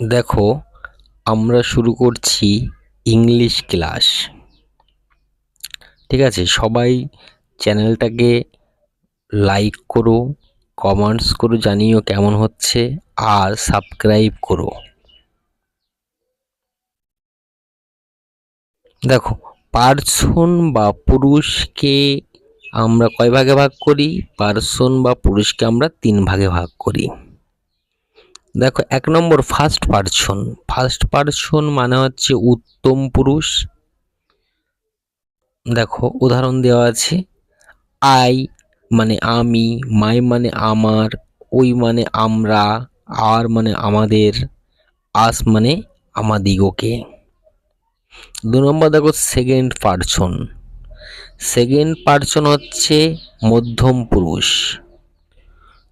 দেখো, আমরা শুরু করছি ইংলিশ ক্লাস ঠিক আছে? সবাই চ্যানেলটাকে লাইক করো কমেন্টস করো, জানিও কেমন হচ্ছে, আর সাবস্ক্রাইব করো। দেখো পার্সন বা পুরুষকে আমরা কয় ভাগে ভাগ করি? পার্সন বা পুরুষকে আমরা তিন ভাগে ভাগ করি। দেখো, এক নম্বর ফার্স্ট পার্সন ফার্স্ট পার্সন মানে হচ্ছে উত্তম পুরুষ। দেখো, উদাহরণ দেওয়া আছে। আই মানে আমি, মাই মানে আমার, ওই মানে আমরা, আর মানে আমাদের, আস মানে আমাদিগকে। দু নম্বর দেখো সেকেন্ড পার্সন সেকেন্ড পার্সন হচ্ছে মধ্যম পুরুষ।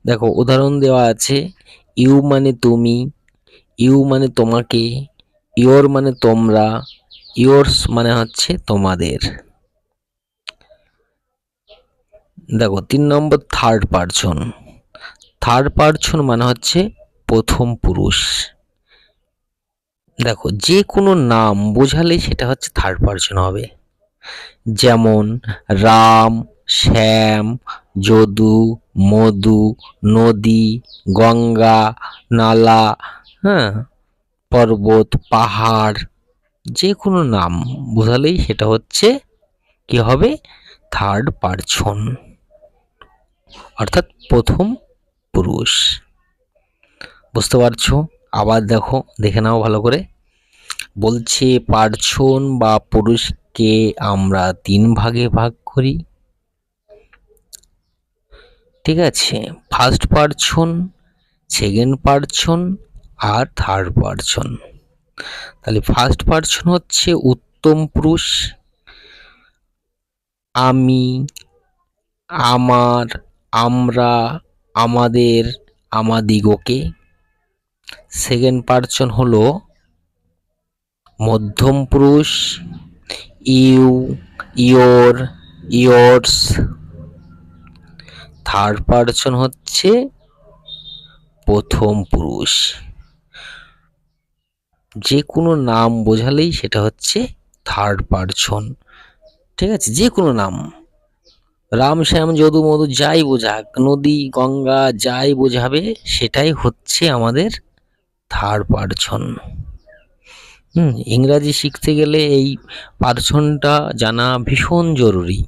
দেখো, উদাহরণ দেওয়া আছে। ইউ মানে তুমি, ইউ মানে তোমাকে, ইয়োর মানে তোমরা, ইয়োর্স মানে হচ্ছে তোমাদের। দেখো, তিন নম্বর থার্ড পার্সন থার্ড পার্সন মানে হচ্ছে প্রথম পুরুষ। দেখো, যে কোনো নাম বোঝালে সেটা হচ্ছে থার্ড পার্সন হবে। যেমন রাম, শ্যাম যদু, মধু, নদী, গঙ্গা, নালা হ্যাঁ পর্বত, পাহাড় যে কোনো নাম বোঝালেই সেটা হচ্ছে কি হবে? থার্ড পার্সন অর্থাৎ প্রথম পুরুষ। বুঝতে পারছ? আবার দেখো, দেখে নাও ভালো করে। বলছে পার্সন বা পুরুষকে আমরা তিন ভাগে ভাগ করি। ঠিক আছে ফার্স্ট পার্সন সেকেন্ড পার্সন আর থার্ড পার্সন তাহলে ফার্স্ট পার্সন হচ্ছে উত্তম পুরুষ, আমি, আমার, আমরা, আমাদের, আমাদিগকে। সেকেন্ড পার্সন হলো মধ্যম পুরুষ you your yours third person হচ্ছে প্রথম পুরুষ। যে কোনো নাম বোঝালেই সেটা হচ্ছে থার্ড পার্সন ঠিক আছে? যে কোনো নাম। রাম, শ্যাম, যদু, মধু যাই বোঝাক, নদী, গঙ্গা যাই বোঝাবে, সেটাই হচ্ছে আমাদের থার্ড পার্সন হুম, ইংরাজি শিখতে গেলে এই পার্সনটা জানা ভীষণ জরুরি।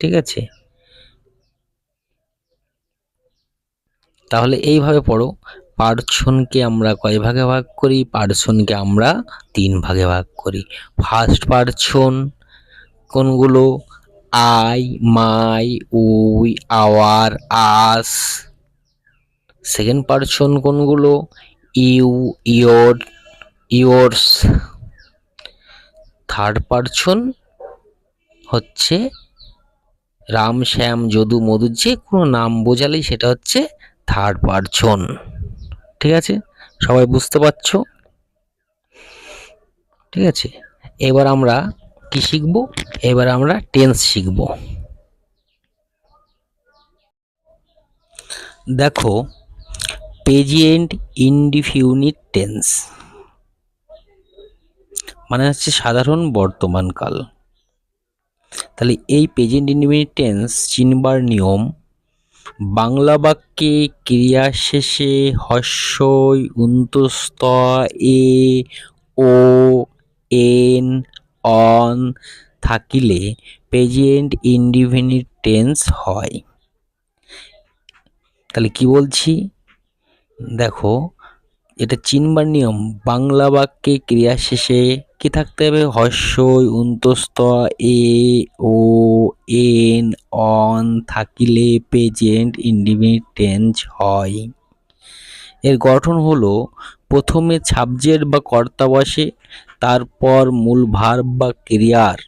ঠিক আছে? তাহলে এইভাবে পড়ো। পার্সনকে আমরা কয় ভাগে ভাগ করি? পার্সনকে আমরা তিন ভাগে ভাগ করি। ফার্স্ট পার্সন কোনগুলো? I, my, we, our, us. Second person কোনগুলো? You, your, yours. Third person হচ্ছে রাম, শ্যাম, যদু, মধু, যে কোনো নাম বোঝালেই সেটা হচ্ছে থার্ড পার্সন। ঠিক আছে? সবাই বুঝতে পারছ? ঠিক আছে? এবার আমরা কি শিখব? এবার আমরা টেন্স শিখব। দেখো পেজিয়েন্ট ইনডিফিউনিট টেন্স। মানে হচ্ছে সাধারণ বর্তমানকাল তাহলে এই প্রেজেন্ট ইনডিফিনিট টেন্স চিনবার নিয়ম বাংলা বাক্যে ক্রিয়া শেষে হস্যই উন্তস্ত এ, ও, এন, অন থাকিলে প্রেজেন্ট ইনডিফিনিট টেন্স হয়। তাহলে কি বলছি? দেখো এটা চিনবার নিয়ম। বাংলা বাক্যে ক্রিয়া শেষে কি থাকতে হবে? হর্ষই উন্তস্ত এ, ও, এন, অন থাকিলে প্রেজেন্ট ইন্ডিপেন্ডেন্ট টেন্স হয়। এর গঠন হলো, প্রথমে সাবজেক্ট বা কর্তা বসে, তারপর মূল ভার বা ক্রিয়ার।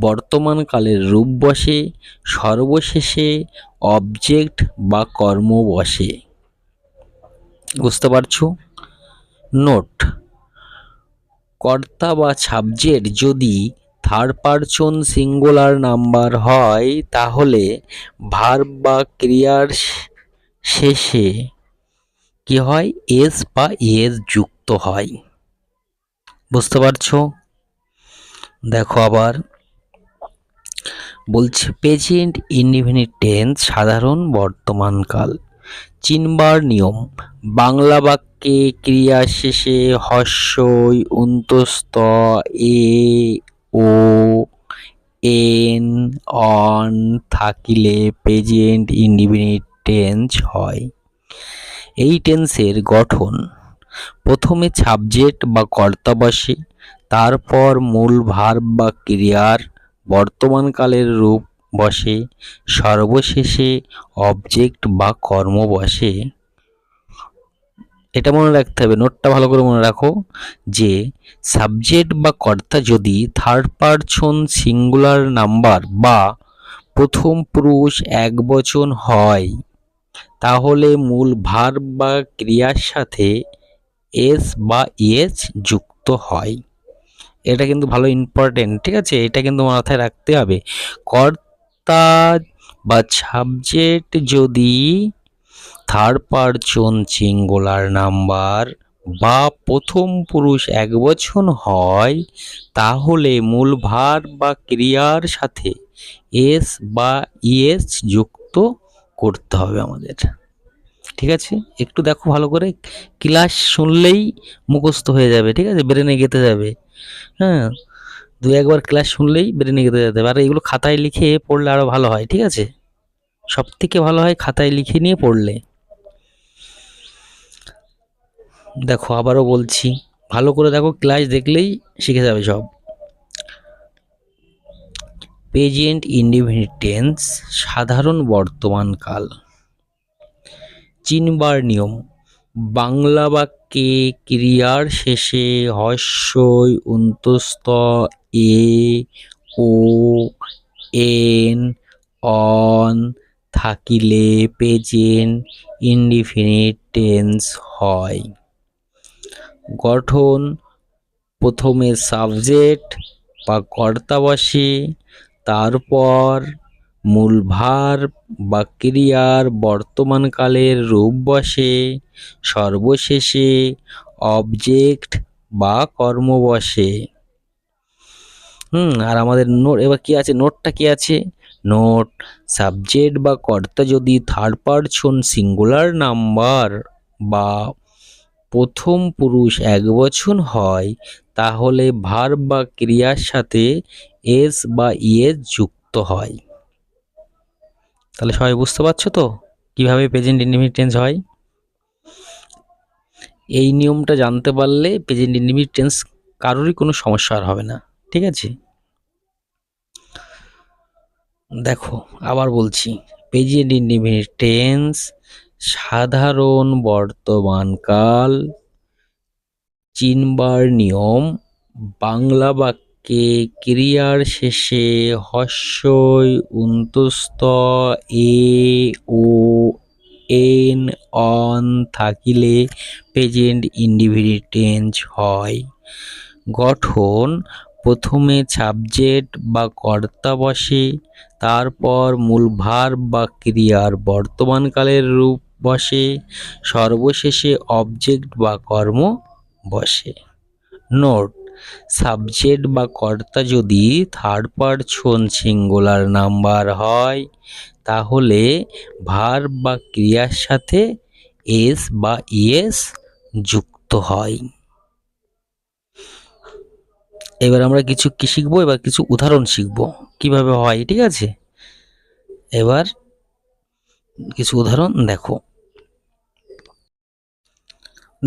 বর্তমানকালের রূপ বসে, সর্বশেষে অবজেক্ট বা কর্ম বসে। বুঝতে পারছ? নোট কর্তা বা সাবজেক্ট যদি থার্ড পারসন সিঙ্গুলার নাম্বার হয়, তাহলে ভার্ব বা ক্রিয়ার শেষে কি হয়? এস বা এস যুক্ত হয়। বুঝতে পারছ? দেখো আবার। বলছে প্রেজেন্ট ইনডিফিনিট টেন্স সাধারণ বর্তমানকাল চিনবার নিয়ম। বাংলা বাক্যে ক্রিয়া শেষে হর্ষই অন্তস্থ এ, ও, এন, অন থাকিলে প্রেজেন্ট ইনডিফিনিট টেন্স হয়। এই টেন্সের গঠন প্রথমে সাবজেক্ট বা কর্তা বসে তারপর মূল ভার্ব বা ক্রিয়ার বর্তমানকালের রূপ বসে, সর্বশেষে অবজেক্ট বা কর্ম বসে। এটা মনে রাখতে হবে নোটটা ভালো করে মনে রাখো, যে সাবজেক্ট বা কর্তা যদি থার্ড পারসন সিঙ্গুলার নাম্বার বা প্রথম পুরুষ এক বচন হয়, তাহলে মূল ভার বা ক্রিয়ার সাথে এস বা ইএস যুক্ত হয়। এটা কিন্তু ভালো ইম্পর্টেন্ট ঠিক আছে? এটা কিন্তু মাথায় রাখতে হবে। কর্তা বা সাবজেক্ট যদি থার্ড পারসন সিঙ্গুলার নাম্বার বা প্রথম পুরুষ এক বচন হয়, তাহলে মূল ভার বা ক্রিয়ার সাথে এস বা ইএস যুক্ত করতে হবে আমাদের। ঠিক আছে? একটু দেখো ভালো করে। ক্লাস শুনলেই মুখস্থ হয়ে যাবে, ঠিক আছে? ব্রেনে গেতে যাবে। হ্যাঁ? দু একবার ক্লাস শুনলেই ব্রেনে গেতে যেতে আর এগুলো খাতায় লিখে পড়লে আরও ভালো হয়, ঠিক আছে? সব থেকে ভালো হয় খাতায় লিখে নিয়ে পড়লে। দেখো, আবারও বলছি, ভালো করে দেখো ক্লাস দেখলেই শিখে যাবে সব। পেজেন্ট ইন্ডিফিনিট টেন্স সাধারণ বর্তমানকাল চিনবার নিয়ম, বাংলা বাক্যে ক্রিয়ার শেষে হর্ষই অন্তস্থ এ ও এন অন থাকিলে প্রেজেন্ট ইনডিফিনিট টেন্স হয়। গঠন, প্রথমে সাবজেক্ট বা কর্তা বসে তারপর মূল ভার বা ক্রিয়ার বর্তমানকালের রূপ বসে, সর্বশেষে অবজেক্ট বা কর্ম বসে। হুম, আর আমাদের নোট, এবার কি আছে? নোটটা কি আছে? নোট, সাবজেক্ট বা কর্তা যদি থার্ড পারসন সিঙ্গুলার নাম্বার বা প্রথম পুরুষ এক বছর হয়, তাহলে ভার বা ক্রিয়ার সাথে এস বা ইএস যুক্ত হয়। তাহলে সবাই বুঝতে পারছ তো? কীভাবে প্রেজেন্ট ইন্ডিফিনিট টেন্স হয়? এই নিয়মটা জানতে পারলে প্রেজেন্ট ইন্ডিফিনিট টেন্স কারোরই কোনো সমস্যা আর হবে না, ঠিক আছে? দেখো, আবার বলছি। প্রেজেন্ট ইন্ডিফিনিট টেন্স, সাধারণ বর্তমানকাল চিনবার নিয়ম, বাংলা বাক্যে ক্রিয়ার শেষে হর্ষই উন্তস্ত এ, ও, এন, অন থাকিলে প্রেজেন্ট ইন্ডিভিডি টেন্স হয়। গঠন, প্রথমে সাবজেক্ট বা কর্তা বসে তারপর মূল ভার বা ক্রিয়ার বর্তমানকালের রূপ বসে, সর্বশেষে অবজেক্ট বা কর্ম বসে। নোট সাবজেক্ট বা কর্তা যদি থার্ড পারসন সিঙ্গুলার নাম্বার হয়, তাহলে ভার বা ক্রিয়ার সাথে এস বা ইএস যুক্ত হয়। এবার আমরা কিছু কি শিখব? এবার কিছু উদাহরণ শিখব। কীভাবে হয়, ঠিক আছে? এবার কিছু উদাহরণ দেখো।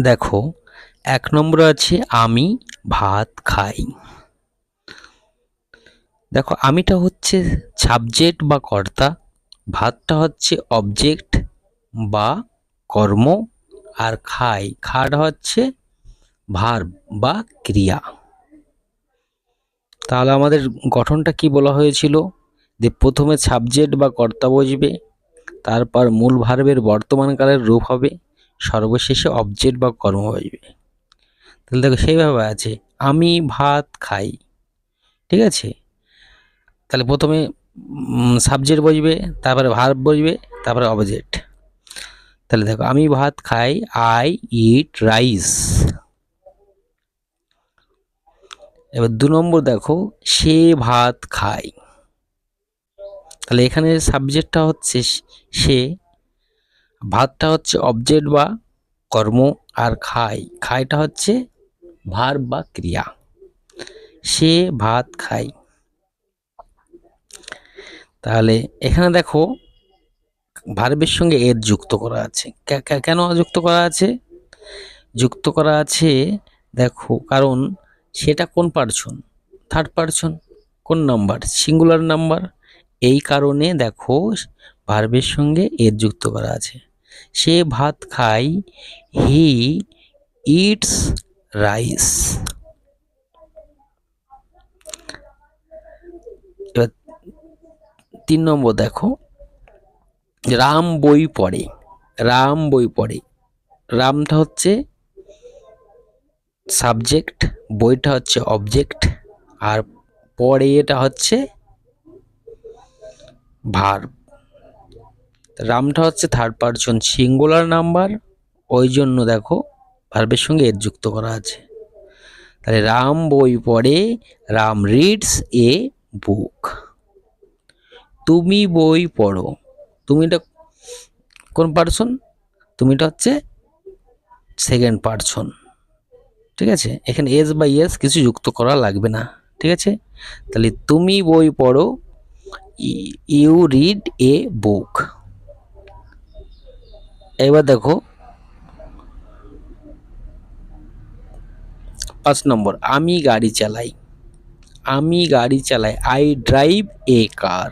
দেখো, এক নম্বর আছে, আমি ভাত খাই। দেখো, আমিটা হচ্ছে সাবজেক্ট বা কর্তা, ভাতটা হচ্ছে অবজেক্ট বা কর্ম, আর খাই খাটা হচ্ছে ভার বা ক্রিয়া। তাহলে আমাদের গঠনটা কি বলা হয়েছিল? যে প্রথমে সাবজেক্ট বা কর্তা বসবে, তারপর মূল ভার্বের বর্তমানকালের রূপ হবে, সর্বশেষে অবজেক্ট বা কর্ম বসবে। তাহলে দেখো সেইভাবে আছে, আমি ভাত খাই, ঠিক আছে? তাহলে প্রথমে সাবজেক্ট বসবে, তারপরে ভার্ব বসবে, তারপরে অবজেক্ট তাহলে দেখো, আমি ভাত খাই আই ইট রাইস এবার দু নম্বর দেখো, সে ভাত খায়। তাহলে এখানে সাবজেক্টটা হচ্ছে সে, ভাতটা হচ্ছে অবজেক্ট বা কর্ম, আর খায়, খায়টা হচ্ছে ভার বা ক্রিয়া। সে ভাত খায়। তাহলে এখানে দেখো, ভার্বের সঙ্গে এর যুক্ত করা আছে। কেন যুক্ত করা আছে? যুক্ত করা আছে, দেখো, কারণ সেটা কোন পার্সন থার্ড পার্সন কোন নাম্বার সিঙ্গুলার নাম্বার এই কারণে দেখো ভার্বের সঙ্গে এর যুক্ত করা আছে। সে ভাত খায় হি ইটস রাইস তিন নম্বর দেখো। রাম বই পড়ে, রাম বই পড়ে। রামটা হচ্ছে সাবজেক্ট বইটা হচ্ছে অবজেক্ট আর পড়ে এটা হচ্ছে ভার রামটা হচ্ছে থার্ড পারসন সিঙ্গুলার নাম্বার ওই জন্য দেখো ভার্বের সঙ্গে এর যুক্ত করা আছে। তাহলে রাম বই পড়ে, রাম রিডস এ বুক তুমি বই পড়ো। তুমিটা কোন পার্সন তুমিটা হচ্ছে সেকেন্ড পার্সন ঠিক আছে? এখানে এস বাই এস কিছু যুক্ত করা লাগবে না, ঠিক আছে? তাহলে তুমি বই পড়ো ইউ রিড এ বুক এবার দেখো, পাঁচ নম্বর, আমি গাড়ি চালাই, আমি গাড়ি চালাই আই ড্রাইভ এ কার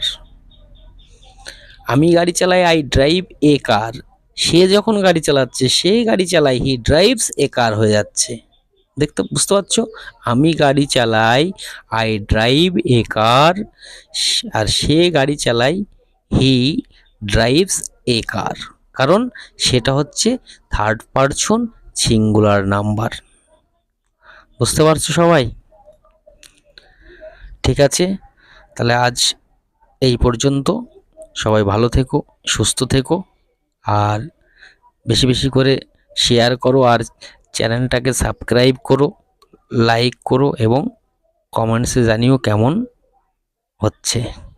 আমি গাড়ি চালাই আই ড্রাইভ এ কার সে যখন গাড়ি চালাচ্ছে, সে গাড়ি চালায় হি ড্রাইভস এ কার হয়ে যাচ্ছে। দেখতে বুঝতে পারছ? আমি গাড়ি চালাই আই ড্রাইভ এ কার আর সে গাড়ি চালায় হি ড্রাইভস এ কার কারণ সেটা হচ্ছে থার্ড পারসন সিঙ্গুলার নাম্বার বুঝতে পারছ সবাই? ঠিক আছে? তাহলে আজ এই পর্যন্ত। সবাই ভালো থেকো, সুস্থ থেকো, আর বেশি বেশি করে শেয়ার করো, আর চ্যানেলটাকে সাবস্ক্রাইব করো লাইক করো এবং কমেন্টসে জানিও কেমন হচ্ছে।